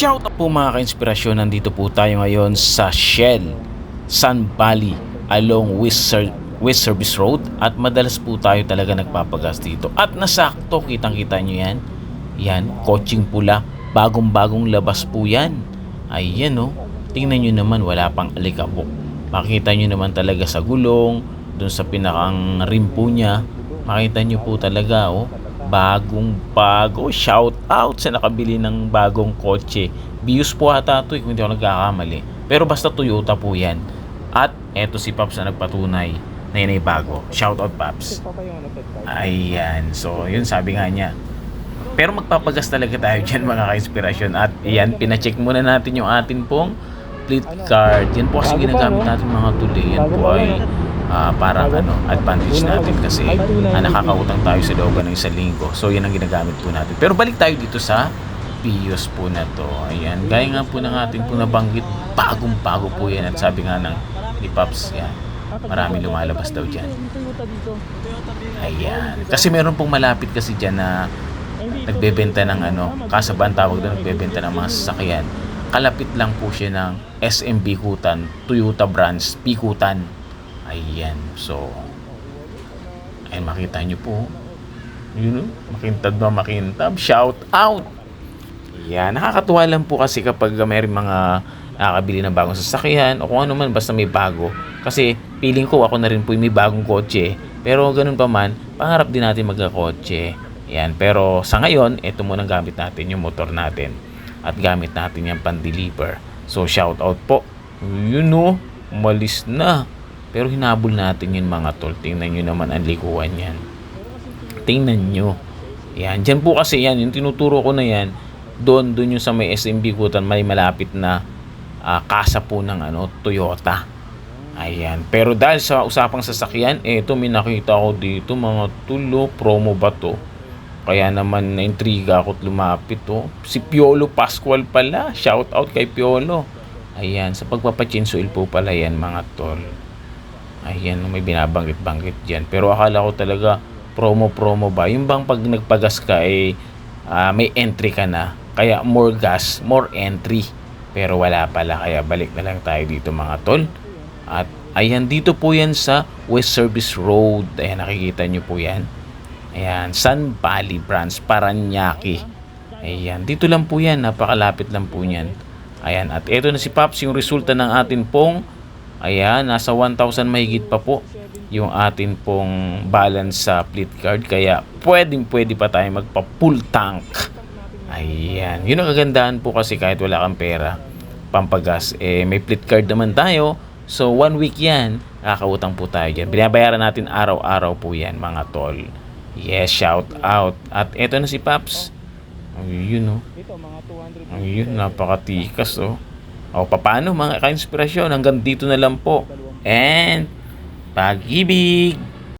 Shout out po mga ka-inspirasyon, nandito po tayo ngayon sa Shell, Sun Valley, along Ser- West Service Road at madalas po tayo talaga nagpapagas dito. At nasakto, kitang-kita nyo yan. Yan, coaching pula, bagong-bagong labas po yan. Ayan o, tingnan nyo naman wala pang alikabok. Makita nyo naman talaga sa gulong, dun sa pinakang rim po niya, makita nyo po talaga oh, bagong bago. Shout out sa nakabili ng bagong kotse. Bius po ata ito eh, kung hindi ako nagkakamali. Pero basta Toyota po yan. At eto si Paps na nagpatunay na yun ay bago. Shout out Paps. Ayan. So, yun sabi nga niya. Pero magpapagas talaga tayo dyan mga ka-inspirasyon. At yan, pinacheck muna natin yung atin pong fleet card. Yan po kasi ginagamit natin mga tuli. Yan po ay ah, parang ano, advantage natin kasi ah, nakakautang tayo sa looban ng isang linggo. So, yan ang ginagamit po natin. Pero balik tayo dito sa Pios po na to. Ayan. Gaya nga po ng ating po nabanggit, bagong-bago po yan. At sabi nga ng ni Pops, yan. Marami lumalabas daw dyan. Ayan. Kasi meron pong malapit kasi dyan na nagbebenta ng ano, kasabang tawag doon, nagbebenta ng mga sasakyan. Kalapit lang po siya ng SM Bikutan, Toyota branch, Bikutan. Ayan. So, ayan, makita nyo po. Yun, oh, makintab na makintab. Shout out! Yan, nakakatuwa lang po kasi kapag may mga nakakabili ng bagong sasakyan o kung ano man basta may bago. Kasi feeling ko ako na rin po may bagong kotse. Pero ganun pa man, pangarap din natin magkakotse. Yan, pero sa ngayon, ito muna gamit natin yung motor natin. At gamit natin yung pan-deliver. So shout out po. Yun o, umalis na. Pero hinabol natin yun mga tol. Tingnan nyo naman ang likuan yan. Tingnan nyo. Yan, dyan po kasi yan, yung tinuturo ko na yan, doon doon yung sa may SMB Kutan may malapit na ah, kasa po ng ano Toyota. Ayan. Pero dahil sa usapang sasakyan, eto may nakita ko dito mga tulo promo ba to? Kaya naman na-intriga ako at lumapit to. Si Piolo Pascual pala. Shout out kay Piolo. Ayan, sa pagpapachinso oil po pala yan mga tol. Ayan, may binabanggit-banggit dyan. Pero akala ko talaga promo-promo ba? Yung bang pag nagpagas ka eh ah, may entry ka na. Kaya more gas, more entry. Pero wala pala. Kaya balik na lang tayo dito mga tol. At ayan, dito po yan sa West Service Road. Ayan, nakikita nyo po yan. Ayan, Sun Valley Branch, Paranaque. Ayan, dito lang po yan. Napakalapit lang po yan. Ayan, at ito na si Pops, yung resulta ng atin pong, ayan, nasa 1,000 mahigit pa po yung atin pong balance sa fleet card. Kaya pwedeng pwede pa tayo magpa full tank. Ayan, yun ang kagandahan po kasi kahit wala kang pera, pampagas, eh may fleet card naman tayo. So one week yan, kakautang po tayo dyan. Binabayaran natin araw-araw po yan mga tol. Yes, shout out. At eto na si Paps. Ayun oh. Ayun, napakatikas oh. O, paano mga ka-inspirasyon? Hanggang dito na lang po. And, pag-ibig!